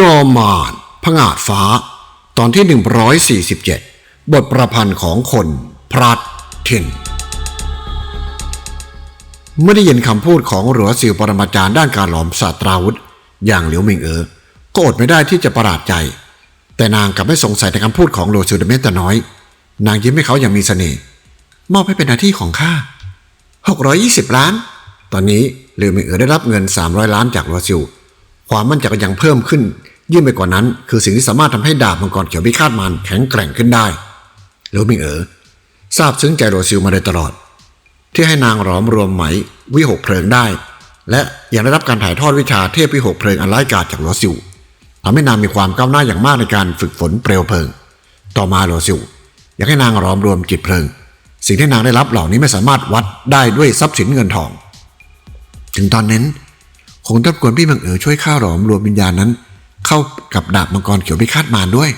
จอมมารผงาดฟ้า ตอนที่ 147 บทประพันธ์ของคนพรัดทินเมื่อได้ยินคำพูดของหลัวซิวปรมาจารย์ด้านการหลอมศาสตราวุธ อย่างเหลียวมิงเอ๋อก็อดไม่ได้ที่จะประหลาดใจ แต่นางกลับไม่สงสัยในคำพูดของหลัวซิวเดเมตน้อย นางยิ้มให้เขาอย่างมีเสน่ห์มอบให้เป็นหน้าที่ของข้า620 ล้าน ตอนนี้เหลียวมิงเอ๋อได้รับเงิน 300 ล้านจากหลัวซิวความมั่นใจก็ยังเพิ่มขึ้น ยิ่งไปกว่านั้น คือสิ่งที่สามารถทำให้ดาบมังกรเขียวพิฆาตมารแข็งแกร่งขึ้นได้หลียวมิงเอ๋อทราบซึ้งใจหลัวซิวมาโดยตลอด ที่ให้นางหลอมรวมไหมวิหกเพลิงได้ และยังได้รับการถ่ายทอดวิชาเทพวิหกเพลิงอันร้ายกาจจากหลวซิวทำให้นางมีความก้าวหน้าอย่างมากในการฝึกฝนเปลวเพลิง ต่อมาหลวซิวอยากให้นางหลอมรวมจิตเพลิง สิ่งที่นางได้รับเหล่านี้ไม่สามารถวัดได้ด้วยทรัพย์สินเงินทอง ถึงตอนนั้นคงต้องกวนพี่มังเอ๋อช่วยข้าหลอมรวมวิญญาณนั้น เข้ากับดาบมังกรเขียวพิฆาตมารด้วย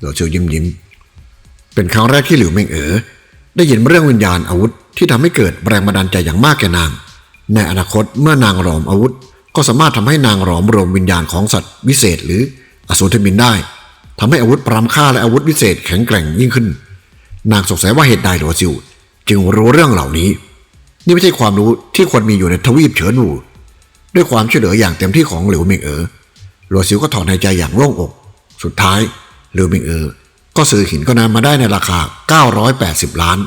หลวซิวยิ้มยิ้ม เป็นครั้งแรกที่หลิวเมงเอ๋อได้ยินเรื่องวิญญาณอาวุธที่ทำให้เกิดแรงบันดาลใจอย่างมากแก่นาง ในอนาคตเมื่อนางหลอมอาวุธ ก็สามารถทำให้นางหลอมรวมวิญญาณของสัตว์วิเศษ หรืออสูรทมินได้ทำให้อาวุธปรามฆ่าและอาวุธวิเศษแข็งแกร่งยิ่งขึ้น นางสงสัยว่าเหตุใดหลัวซิวจึงรู้เรื่องเหล่านี้ นี่ไม่ใช่ความรู้ที่ควรมีอยู่ในทวีปเฉินหูด้วยความช่วยเหลืออย่างเต็มที่ของหลิวเมงเอ๋อ หลัวซิวก็ถอนหายใจอย่างโล่งอก สุดท้ายหลิวเมงเอ๋อก็ซื้อหินก้อนนั้นมาได้ในราคา 980 ล้าน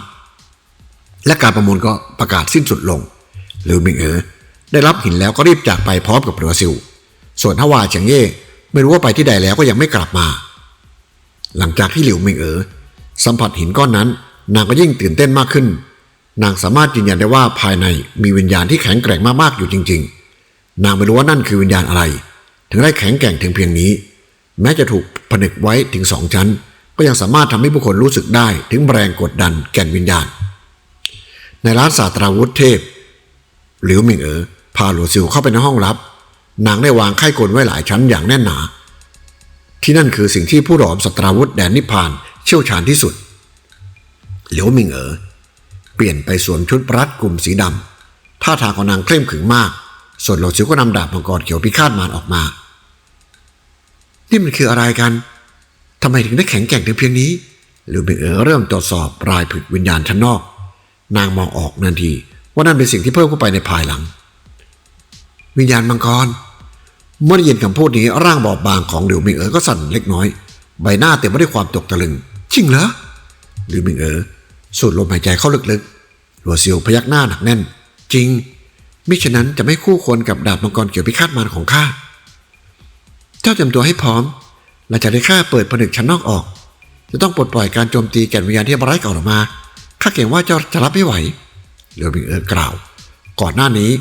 และการประมูลก็ประกาศสิ้นสุดลงหลิวมิงเอ๋อได้รับหินแล้วก็รีบจากไปพร้อมกับหลัวซิว ส่วนฮาวาเฉียงเย่ไม่รู้ว่าไปที่ใดแล้วก็ยังไม่กลับมา หลังจากที่หลิวมิงเอ๋อสัมผัสหินก้อนนั้น นางก็ยิ่งตื่นเต้นมากขึ้น นางสามารถยืนยันได้ว่าภายในมีวิญญาณที่แข็งแกร่งมากๆอยู่จริง ๆ นางไม่รู้ว่านั่นคือวิญญาณอะไร ถึงได้แข็งแกร่งถึงเพียงนี้ แม้จะถูกผนึกไว้ถึงสองชั้น ก็ยังสามารถทำให้ผู้คนรู้สึกได้ถึงแรงกดดันแก่นวิญญาณ ในร้านศาสตราวุธเทพหลิวมิงเอ๋อพาหลัวซิวเข้าไปในห้องลับ นางได้วางไข้กลไว้หลายชั้นอย่างแน่นหนา ที่นั่นคือสิ่งที่ผู้หลอมศาสตราวุธแดนนิพพานเชี่ยวชาญที่สุดหลิวมิงเอ๋อเปลี่ยนไปสวมชุดรัดกลุ่มสีดำท่าทางของนางเคร่งขึงมาก ส่วนหลัวซิวก็นำดาบมังกรเขียวพิฆาตมารออกมา นี่มันคืออะไรกันทำไมถึงได้แข็งแกร่งถึงเพียงนี้หลิวหมิงเอ๋อเริ่มตรวจสอบรายผึกวิญญาณชั้นนอก นางมองออกทันที ว่านั่นเป็นสิ่งที่เพิ่มเข้าไปในภายหลัง วิญญาณมังกรเมื่อได้ยินคำพูดนี้ร่างบอบบางของหลิวมิงเอ๋อก็สั่นเล็กน้อย ใบหน้าเต็มไปด้วยความตกตะลึง จริงเหรอหลิวมิงเอ๋อสูดลมหายใจเข้าลึกๆหลัวซิวพยักหน้าหนักแน่น จริง มิฉะนั้นจะไม่คู่ควรกับดาบมังกรเขียวพิฆาตมารของข้า เจ้าเตรียมตัวให้พร้อมหลังจากที่ข้าเปิดผนึกชั้นนอกออก จะต้องปลดปล่อยการโจมตีแก่นวิญญาณที่ร้ายเก่าออกมา ข้าเกรงว่าเจ้าจะรับไม่ไหวเหลียวบิงเอ๋อกล่าว ก่อนหน้านี้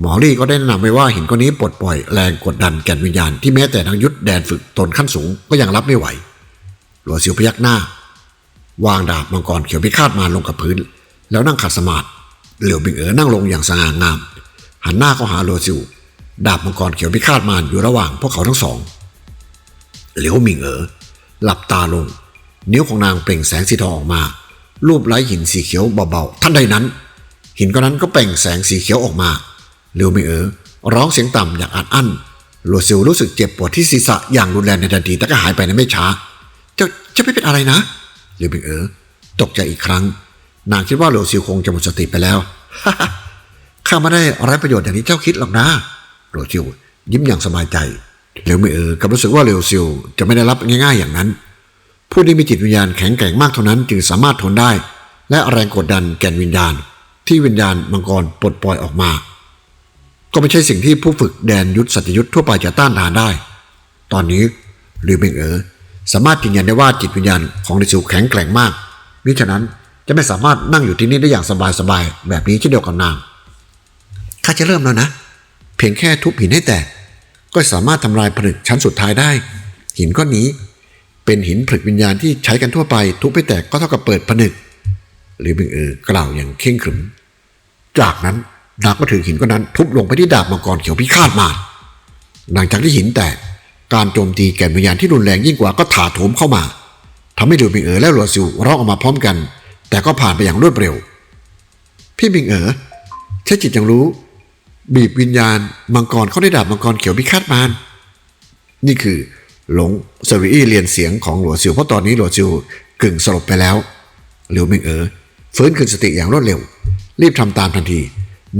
หมอรี่ก็ได้แนะนำไว้ว่าหินก้อนนี้ปลดปล่อยแรงกดดันแก่นวิญญาณที่แม้แต่นางยุทธแดนฝึกตนขั้นสูงก็ยังรับไม่ไหว หลัวซิวพยักหน้า วางดาบมังกรเขียวพิฆาตมารลงกับพื้น แล้วนั่งขัดสมาธิเหลียวบิงเอ๋อนั่งลงอย่างสง่างาม หันหน้าเข้าหาหลัวซิวดาบมังกรเขียวพิฆาตมารอยู่ระหว่างพวกเขาทั้งสอง เหลียวหมิงเอ๋อหลับตาลง นิ้วของนางเปล่งแสงสีทองออกมา รูปไล้หินสีเขียวเบาๆท่านใดนั้น หินก้อนนั้นก็เปล่งแสงสีเขียวออกมาเหลียวหมิงเอ๋อร้องเสียงต่ำอย่างอัดอั้นหลัวซิวรู้สึกเจ็บปวดที่ศีรษะอย่างรุนแรงในทันทีแต่ก็หายไปในไม่ช้าเจ้าจะไม่เป็นอะไรนะเหลียวหมิงเอ๋อตกใจอีกครั้ง นางคิดว่าหลัวซิวคงจะหมดสติไปแล้ว ข้าไม่ได้ไร้ประโยชน์อย่างที่เจ้าคิดหรอกนะหลัวซิวยิ้มอย่างสบายใจเหลียวไม่เออกับรู้สึกว่าเหลวซิวจะไม่ได้รับง่ายๆอย่างนั้น ผู้ที่มีจิตวิญญาณแข็งแกร่งมากเท่านั้นจึงสามารถทนได้ และแรงกดดันแก่นวิญญาณ ที่วิญญาณมังกรปลดปล่อยออกมา ก็ไม่ใช่สิ่งที่ผู้ฝึกแดนยุทธสัจยุทธทั่วไปจะต้านทานได้ ตอนนี้หลิวเมงเออสามารถยืนยันได้ว่าจิตวิญญาณของลิซิวแข็งแกร่งมากมิฉะนั้นจะไม่สามารถนั่งอยู่ที่นี่ได้อย่างสบายๆแบบนี้เช่นเดียวกับนาง ข้าจะเริ่มแล้วนะ เพียงแค่ทุบหินให้แตก ก็สามารถทำลายผลึกชั้นสุดท้ายได้ หินก้อนนี้ เป็นหินผลึกวิญญาณที่ใช้กันทั่วไป ทุบไปแตกก็เท่ากับเปิดผนึก หรือบิงเออกล่าวอย่างเข่งขรึม จากนั้นนางก็ถือหินก้อนนั้น ทุบลงไปที่ดาบมังกรเขียวพิฆาตมาหลังจากที่หินแตกการโจมตีแก่นวิญญาณที่รุนแรงยิ่งกว่าก็ถาโถมเข้ามาทำให้หลิวบิงเอ๋อและหลัวซิวร้องออกมาพร้อมกัน แต่ก็ผ่านไปอย่างรวดเร็ว พี่บิงเอ๋อใช่จิตยังรู้ บีบวิญญาณมังกรเข้าได้ดาบมังกรเขียวพิฆาตมารนี่คือหลงเซรีอี้เรียนเสียงของหลัวซิวเพราะตอนนี้หลัวซิวกึ่งสลบไปแล้วหลิวมิงเอ๋อฟื้นคืนสติอย่างรวดเร็ว รีบทำตามทันที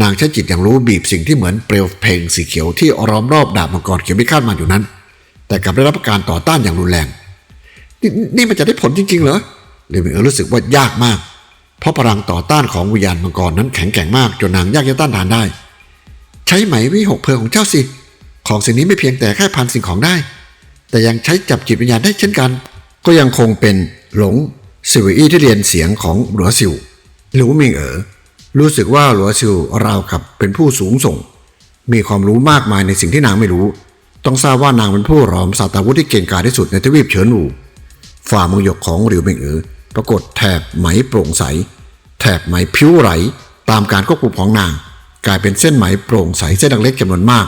นางใช้จิตอย่างรู้บีบสิ่งที่เหมือนเปลวเพลงสีเขียวที่ล้อมรอบดาบมังกรเขียวพิฆาตมารอยู่นั้น แต่กลับได้รับการต่อต้านอย่างรุนแรงนี่นี่มันจะได้ผลจริงๆเหรอเลมิงเอ๋อรู้สึกว่ายากมาก เพราะพลังต่อต้านของวิญญาณมังกรนั้นแข็งแกร่งมากจนนางยากจะต้านทานได้ ใช้ไหมวิหกเพลิงของเจ้าสิ ของสิ่งนี้ไม่เพียงแต่แค่พันสิ่งของได้ แต่ยังใช้จับจิตวิญญาณได้เช่นกัน ก็ยังคงเป็นหลงสิวอี้ที่เรียนเสียงของหลัวซิวหลิวมิงเอ๋อรู้สึกว่าหลัวซิวราวกับเป็นผู้สูงส่ง มีความรู้มากมายในสิ่งที่นางไม่รู้ ต้องทราบว่านางเป็นผู้รอมศาสตราวุธที่เก่งกาจที่สุดในทวีปเฉินหูฝ่ามือหยกของหลิวมิงเอ๋อปรากฏแถบไหมโปร่งใส แถบไหมผิวไหลตามการควบคุมของนาง กลายเป็นเส้นไหมโปร่งใสเส้นเล็กๆจำนวนมาก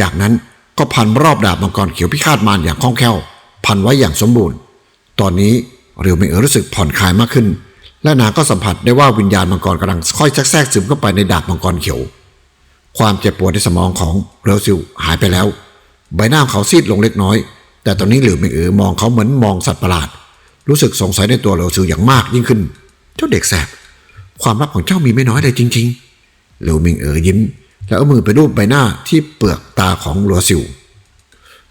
จากนั้นก็พันรอบดาบมังกรเขียวพิฆาตมารอย่างคล่องแคล่ว พันไว้อย่างสมบูรณ์ ตอนนี้เรียวเมงเอ๋อรู้สึกผ่อนคลายมากขึ้น และนางก็สัมผัสได้ว่าวิญญาณมังกรกำลังค่อยแทรกซึมเข้าไปในดาบมังกรเขียว ความเจ็บปวดในสมองของเรวซิวหายไปแล้ว ใบหน้าเขาซีดลงเล็กน้อย แต่ตอนนี้เหลิวเมงเอ๋อมองเขาเหมือนมองสัตว์ประหลาด รู้สึกสงสัยในตัวเรวซิวอย่างมากยิ่งขึ้น เจ้าเด็กแสบความลับของเจ้ามีไม่น้อยเลยจริง ๆ หลิวมิงเอ๋อยิ้ม แล้วเอามือไปรูปใบหน้าที่เปลือกตาของหลัวซิว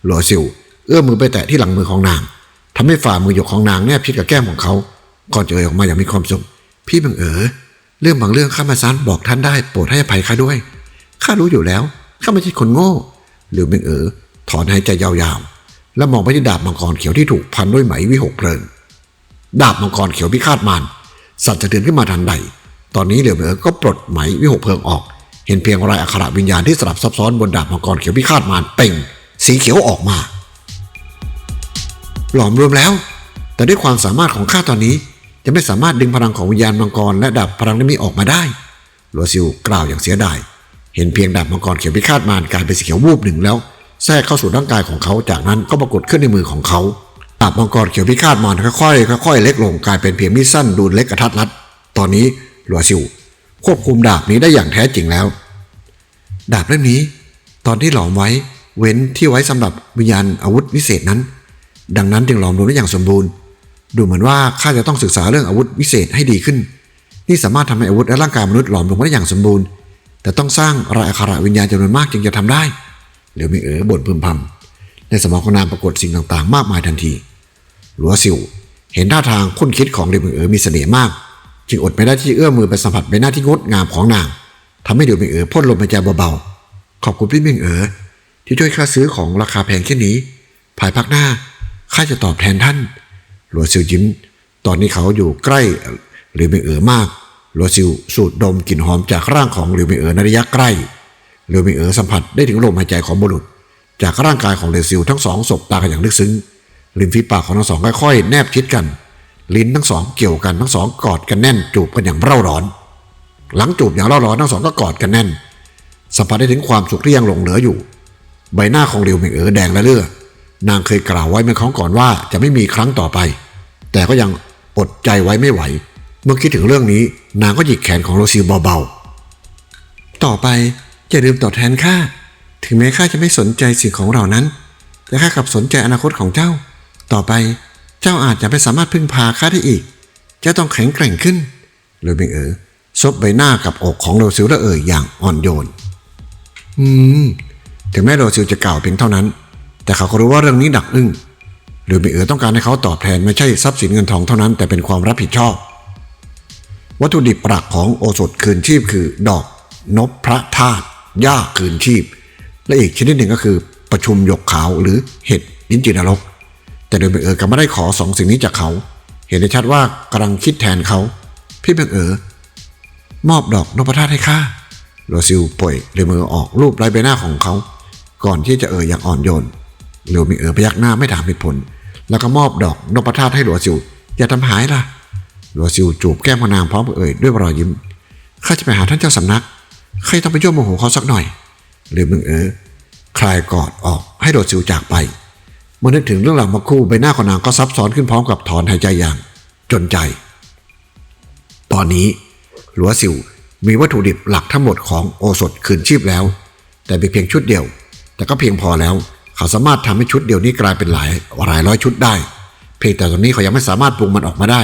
หลัวซิว เอื้อมมือไปแตะที่หลังมือของนางทำให้ฝ่ามือหยกของนางแนบชิดกับแก้มของเขา ก่อนจะเอ่ยออกมาอย่างมีความสุข พี่บังเอ๋อเรื่องบางเรื่องข้ามาซันบอกท่านได้โปรดให้อภัยข้าด้วย ข้ารู้อยู่แล้ว ข้าไม่ใช่คนโง่หรือบังเอ๋อถอนหายใจยาวๆ แล้วมองไปที่ดาบมังกรเขียวที่ถูกพันด้วยไหมวิหกเพลิง ดาบมังกรเขียวพิฆาตมารสั่นสะเทือนขึ้นมาทันใด ตอนนี้เหลียวเหลือก็ปลดไหมวิหกเพลิงออก เห็นเพียงรายอักขระวิญญาณที่สลับซับซ้อนบนดาบมังกรเขียวพิฆาตมารเป่ง สีเขียวออกมา หลอมรวมแล้ว แต่ด้วยความสามารถของข้าตอนนี้จะไม่สามารถดึงพลังของวิญญาณมังกรและดาบพลังนี้ออกมาได้หลัวซิวกล่าวอย่างเสียดาย เห็นเพียงดาบมังกรเขียวพิฆาตมารกลายเป็นสีเขียววูบหนึ่งแล้วแทรกเข้าสู่ร่างกายของเขา จากนั้นก็ปรากฏขึ้นในมือของเขาดาบมังกรเขียวพิฆาตมารค่อยๆค่อยๆเล็กลงกลายเป็นเพียงมีดสั้นดูเล็กกระทัดรัด ตอนนี้ หลัวซิว ควบคุมดาบนี้ได้อย่างแท้จริงแล้ว ดาบเล่มนี้ ตอนที่หลอมไว้เว้นที่ไว้สำหรับวิญญาณอาวุธวิเศษนั้น ดังนั้นจึงหลอมรวมได้อย่างสมบูรณ์ ดูเหมือนว่าข้าจะต้องศึกษาเรื่องอาวุธวิเศษให้ดีขึ้นนี่สามารถทำให้อาวุธและร่างกายมนุษย์หลอมรวมได้อย่างสมบูรณ์ แต่ต้องสร้างรายอักขระวิญญาณจำนวนมากจึงจะทำได้เหลียวมิงเอ๋อบ่นพึมพำในสมองของนางปรากฏสิ่งต่างๆ มากมายทันทีหลัวซิวเห็นท่าทางคุ้นคิดของเหลียวมิงเอ๋อมีเสน่ห์มาก จึงอดไม่ได้ที่เอื้อมมือไปสัมผัสใบหน้าที่งดงามของนางทำให้เหลียวมิงเอ๋อพ่นลมหายใจเบาๆ ขอบคุณพี่มิงเอ๋อที่ช่วยข้าซื้อของราคาแพงแค่นี้ ภายภาคหน้าข้าจะตอบแทนท่าน หลัวซิวยิ้ม ตอนนี้เขาอยู่ใกล้หลิวเมงเอ๋อมากหลัวซิวสูดดมกลิ่นหอมจากร่างของหลิวเมงเอ๋อในระยะใกล้หลิวเมงเอ๋อสัมผัสได้ถึงลมหายใจของบุรุษ จากร่างกายของหลวซิวทั้งสองสบตากันอย่างลึกซึ้งริมฝีปากของทั้งสองค่อยๆ แนบชิดกัน ลิ้นทั้งสองเกี่ยวกันทั้งสองกอดกันแน่น จูบกันอย่างเร่าร้อน หลังจูบอย่างเร่าร้อนทั้งสองก็กอดกันแน่น สัมผัสได้ถึงความสุขที่ยังหลงเหลืออยู่ ใบหน้าของหลิวเมงเอ๋อแดงและเลือดนางเคยกล่าวไว้เมื่อครั้งก่อนว่าจะไม่มีครั้งต่อไป แต่ก็ยังอดใจไว้ไม่ไหว เมื่อคิดถึงเรื่องนี้ นางก็หยิกแขนของโรซิลเบาๆ ต่อไปอย่าลืมตอบแทนข้า ถึงแม้ข้าจะไม่สนใจสิ่งของเรานั้น แต่ข้ากับสนใจอนาคตของเจ้า ต่อไป เจ้าอาจจะไม่สามารถพึ่งพาข้าได้อีก เจ้าต้องแข็งแกร่งขึ้นเลยเบงเอ๋อซบใบหน้ากับอกของโรซิลและเอ่ยอย่างอ่อนโยน อืม ถึงแม้โรซิลจะกล่าวเพียงเท่านั้น แต่เขาก็รู้ว่าเรื่องนี้ดักอึ้งหรือมิเอ๋อต้องการให้เขาตอบแทนไม่ใช่ทรัพย์สินเงินทองเท่านั้นแต่เป็นความรับผิดชอบ วัตถุดิบหลักของโอสถคืนชีพคือ ดอกนพพระธาตุหญ้าคืนชีพ และอีกชนิดหนึ่งก็คือประชุมหยกขาวหรือเห็ดลิ้นจีนรก แต่โดยบังเอิญก็ไม่ได้ขอสองสิ่งนี้จากเขา เห็นได้ชัดว่ากำลังคิดแทนเขา พี่บังเอิญมอบดอกนพธาตุให้ข้าโรซิลป่วยเลยมือออกรูปไร้ใบหน้าของเขา ก่อนที่จะเอ่ยอย่างอ่อนโยนเรวมิเอ๋อพยักหน้าไม่ถามเหตุผล แล้วก็มอบดอกนพธาตุให้หลัวซิว อย่าทำหายล่ะหลัวซิวจูบแก้มพนางพร้อมเอ่ยด้วยรอยยิ้มข้าจะไปหาท่านเจ้าสำนักใครต้องไปยั่วโมโหเขาสักหน่อยหรือมึงเอ๋อคลายกอดออกให้หลัวซิวจากไป มื่อนึกถึงเรื่องราวมาคู่ใบหน้าของนางก็ซับซ้อนขึ้นพร้อมกับถอนหายใจอย่าง จนใจ ตอนนี้หลัวซิวมีวัตถุดิบหลักทั้งหมดของโอสถคืนชีพแล้ว แต่เป็นเพียงชุดเดียว แต่ก็เพียงพอแล้ว เขาสามารถทำให้ชุดเดียวนี้กลายเป็นหลายหลายร้อยชุดได้ เพียงแต่ตอนนี้เขายังไม่สามารถปรุงมันออกมาได้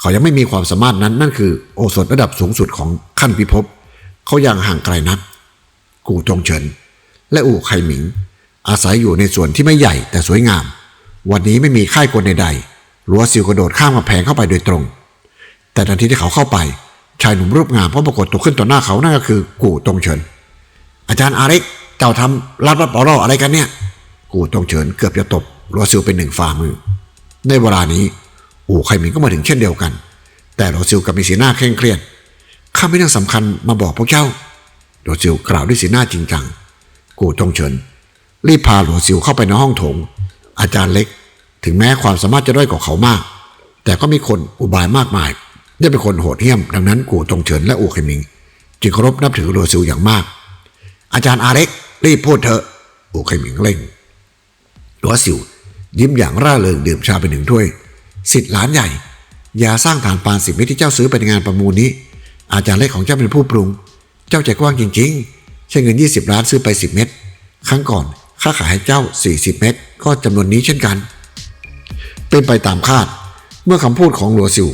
เขายังไม่มีความสามารถนั้นนั่นคือโอสถระดับสูงสุดของขั้นพิภพเขายังห่างไกลนัก กูจงเฉิน และอู่ไคหมิง อาศัยอยู่ในส่วนที่ไม่ใหญ่แต่สวยงาม วันนี้ไม่มีค่ายกลใดๆรั้วซิวกระโดดข้ามกำแพงเข้าไปโดยตรง แต่ทันทีที่เขาเข้าไป ชายหนุ่มรูปงามก็ปรากฏตัวขึ้นต่อหน้าเขานั่นก็คือ กูตงเฉิน อาจารย์อาร็กเจ้าทำรับรับปอรออะไรกันเนี่ย กูตงเฉินเกือบจะตบรัวซิวเป็นหนึ่งฝ่ามือ ในเวลานี้อู่ไคหมิงก็มาถึงเช่นเดียวกัน แต่รัวซิวกับมีสีหน้าเคร่งเครียดข้าไม่เรื่องสำคัญมาบอกพวกเจ้ารัวซิวกล่าวด้วยสีหน้าจริงจัง กูตงเฉิน รีบพาหลัวซิวเข้าไปในห้องโถง อาจารย์เล็ก ถึงแม้ความสามารถจะด้อยกว่าเขามาก แต่ก็มีคนอุบายมากมายได้เป็นคนโหดเหี้ยม ดังนั้นกูตงเฉินและอู่ไคมิง จึงเคารพนับถือหลัวซิวอย่างมาก อาจารย์อาเล็ก รีบพูดเถอะอู่ไคมิงเร่งหลัวซิวยิ้มอย่างร่าเริงดื่มชาไปหนึ่งถ้วยสิทธิ์หลานใหญ่ยาสร้างฐานปานสิบเม็ดที่เจ้าซื้อไปในงานประมูลนี้ อาจารย์เล็กของเจ้าเป็นผู้ปรุง เจ้าใจกว้างจริงๆ ใช้เงิน 20 ล้านซื้อไป 10 เม็ดครั้งก่อน ค่าขายให้เจ้า 40 เม็ดก็จำนวนนี้เช่นกัน เป็นไปตามคาด เมื่อคำพูดของหลัวซิว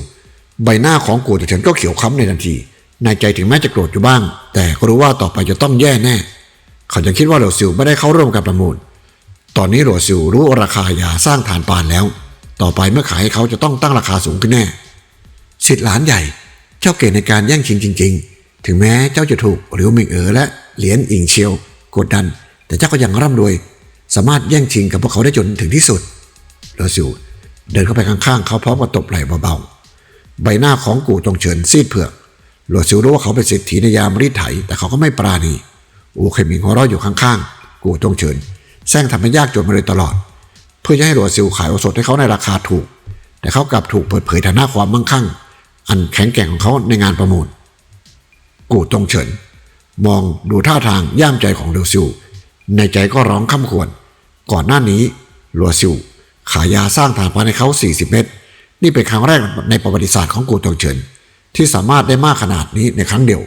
ใบหน้าของกูตเฉินก็เขียวค้ำในทันทีในใจถึงแม้จะโกรธอยู่บ้าง แต่ก็รู้ว่าต่อไปจะต้องแย่แน่ เขายังคิดว่าหลัวซิวไม่ได้เข้าร่วมการประมูล ตอนนี้หลัวซิวรู้ราคายาสร้างฐานปานแล้ว ต่อไปเมื่อขายให้เขาจะต้องตั้งราคาสูงขึ้นแน่สิทธิ์หลานใหญ่ เจ้าเก่งในการแย่งชิงจริง ๆ ถึงแม้เจ้าจะถูกหลิวหมิงเอ๋อและเหรียญอิงเชียว กดดัน แต่เจ้าก็ยังร่ำรวย สามารถแย่งชิงกับพวกเขาได้จนถึงที่สุดหลัวซิวเดินเข้าไปข้างๆ เขาพร้อมกับตบไหล่เบาๆ ใบหน้าของกูตงเฉินซีดเผือกหลวซิวรู้ว่าเขาเป็นเศรษฐีในยามรีดไถ แต่เขาก็ไม่ปราณีอูเคมิงหัวเราะอยู่ข้างๆ กูตงเฉินแซงทำให้ยากจนมาโดยตลอด เพื่อจะให้หลวซิวขายโอสถให้เขาในราคาถูก แต่เขากลับถูกเปิดเผยฐานะความมั่งคั่ง อันแข็งแกร่งของเขาในงานประมูล กูตงเฉินมองดูท่าทางย่ามใจของหลวซิว ในใจก็ร้องข้าควร ก่อนหน้านี้หลวซิวขายยาสร้างฐานปาให้เขา 40 เม็ดนี่เป็นครั้งแรกในประวัติศาสตร์ของกูตงเฉินที่สามารถได้มากขนาดนี้ในครั้งเดียว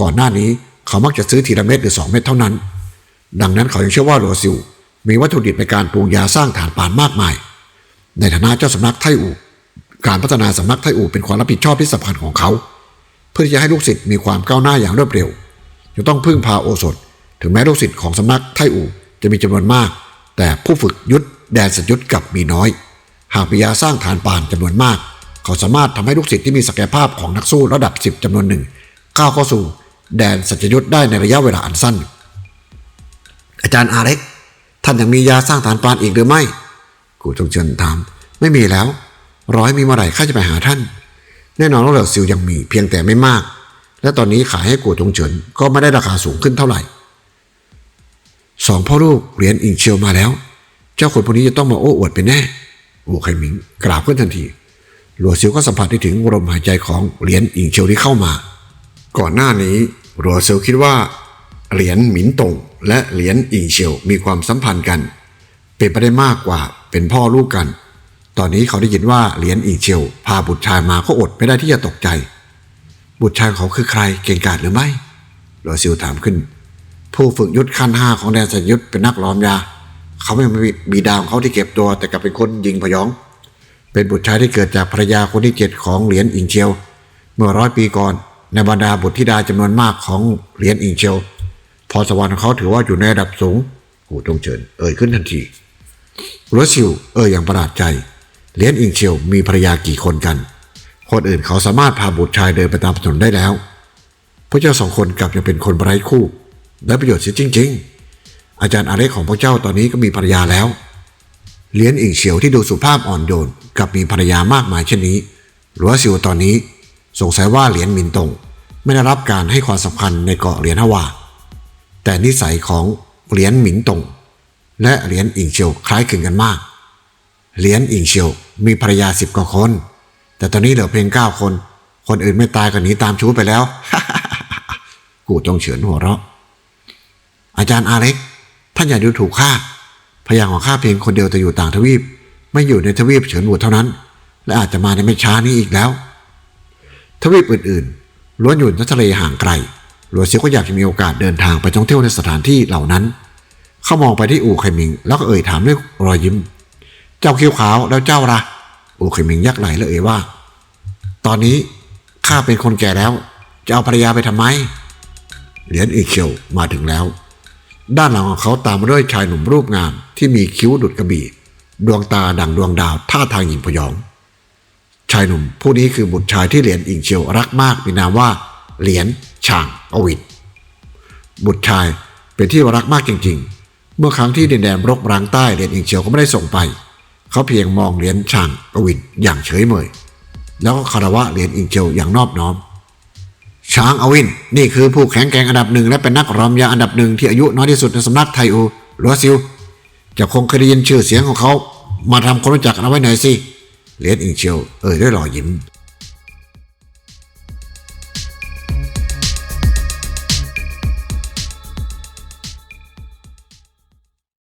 ก่อนหน้านี้เขามักจะซื้อทีละเม็ดหรือสองเม็ดเท่านั้น ดังนั้นเขายังเชื่อว่าหลัวซิวมีวัตถุดิบในการปรุงยาสร้างฐานปานมากมาย ในฐานะเจ้าสำนักไทอู่การพัฒนาสำนักไทอู่เป็นความรับผิดชอบที่สำคัญของเขา เพื่อที่จะให้ลูกศิษย์มีความก้าวหน้าอย่างรวดเร็ว จะต้องพึ่งพาโอสถ ถึงแม้ลูกศิษย์ของสำนักไทอู่จะมีจำนวนมาก แต่ผู้ฝึกยุทธแดนสัญยุทธกลับมีน้อย หากมียาสร้างฐานปานจำนวนมาก เขาสามารถทำให้ลูกศิษย์ที่มีศักยภาพของนักสู้ระดับสิบจำนวนหนึ่งก้าวเข้าสู่ แดนสัจยุทธได้ในระยะเวลาอันสั้น อาจารย์อาเล็ก ท่านยังมียาสร้างฐานปานอีกหรือไม่ กูจงเชิญถาม ไม่มีแล้ว ร้อยมีเมื่อไหร่ข้าจะไปหาท่าน แน่นอนว่าเหล่าซิวยังมีเพียงแต่ไม่มาก และตอนนี้ขายให้กูจงเฉินก็ไม่ได้ราคาสูงขึ้นเท่าไหร่ สองพ่อลูกเหรียญอิงเชียวมาแล้ว เจ้าคนพวกนี้จะต้องมาโอ้อวดเป็นแน่อูไคหมิงกราบขึ้นทันที หลัวซิวก็สัมผัสได้ถึงลมหายใจของเหรียญอิงเชียวที่เข้ามา ก่อนหน้านี้หลัวซิวคิดว่าเหรียญหมินตงและเหรียญอิงเชียวมีความสัมพันธ์กัน เป็นไปได้มากกว่าเป็นพ่อลูกกัน ตอนนี้เขาได้ยินว่าเหรียญอิงเชียวพาบุตรชายมาก็อดไม่ได้ที่จะตกใจ บุตรชายของเขาคือใครเก่งกาจหรือไม่หลัวซิวถามขึ้น ผู้ฝึกยุทธขั้นห้าของแดนสัญยุทธเป็นนักล้อมยา เขาไม่มีบีดาของเขาที่เก็บตัว แต่กลับเป็นคนยิงพยอง เป็นบุตรชายที่เกิดจากภรรยาคนที่เจ็ดของเหรียญอิงเชียว เมื่อร้อยปีก่อน ในบรรดาบุตรธิดาจำนวนมากของเหรียญอิงเชียว พรสวรรค์ของเขาถือว่าอยู่ในระดับสูงหูจงเฉินเอ่ยขึ้นทันทีรัวซิวเอ่ยอย่างประหลาดใจเหรียญอิงเชียวมีภรรยากี่คนกัน คนอื่นเขาสามารถพาบุตรชายเดินไปตามถนนได้แล้วพระเจ้าสองคนกลับยังเป็นคนไร้คู่ ได้ประโยชน์เสียจริง ๆ อาจารย์อาเล็กของพระเจ้าตอนนี้ก็มีภรรยาแล้วเหรียญอิงเฉียวที่ดูสุภาพอ่อนโยนกับมีภรรยามากมายเช่นนี้หลัวซิวตอนนี้สงสัยว่าเหรียญมินตงไม่ได้รับการให้ความสำคัญในเกาะเหรียญฮวา แต่นิสัยของเหรียญหมินตงและเหรียญอิงเฉียวคล้ายคลึงกันมาก เหรียญอิงเฉียวมีภรรยาสิบกว่าคน แต่ตอนนี้เหลือเพียงเก้าคน คนอื่นไม่ตายก็หนีตามชู้ไปแล้ว กูจงเฉือนหัวเราะ อาจารย์อาเล็ก ท่านอย่าดูถูกข้าพยานของข้าเพียงคนเดียวแต่อยู่ต่างทวีป ไม่อยู่ในทวีปเฉินหวูเท่านั้น และอาจจะมาในไม่ช้านี้อีกแล้ว ทวีปอื่นๆล้วนอยู่ในทะเลห่างไกลหลวงเซียวก็อยากจะมีโอกาสเดินทางไปท่องเที่ยวในสถานที่เหล่านั้น เขามองไปที่อู่ไคมิง แล้วก็เอ่ยถามด้วยรอยยิ้ม เจ้าคิ้วขาวแล้วเจ้าล่ะอู่ไคมิงยักไหลแล้วเอ่ยว่า ตอนนี้ข้าเป็นคนแก่แล้ว จะเอาภรรยาไปทำไม เหรียญอีเคียวมาถึงแล้ว ด้านหลังของเขาตามมาด้วยชายหนุ่มรูปงามที่มีคิ้วดุดกระบี่ ดวงตาดังดวงดาวท่าทางหญิงพยอง ชายหนุ่มผู้นี้คือบุตรชายที่เหรียญอิงเชียวรักมากมีนามว่า เหรียญช่างอวินบุตรชายเป็นที่รักมากจริง ๆ เมื่อครั้งที่ดินแดนรกร้างใต้เหรียญอิงเชียวก็ไม่ได้ส่งไป เขาเพียงมองเหรียญช่างอวินอย่างเฉยเมยแล้วก็คารวะเหรียญอิงเชียวอย่างนอบน้อม ช้างอวิน นี่คือผู้แข็งแกร่งอันดับหนึ่งและเป็นนักรอมยาอันดับหนึ่งที่อายุน้อยที่สุดในสำนักไทอูลัวซิวจะคงเคยได้ยินชื่อเสียงของเขา มาทำความรู้จักกันเอาไว้หน่อยสิเลียนอิงเชียวเอ่ยด้วยรอยยิ้ม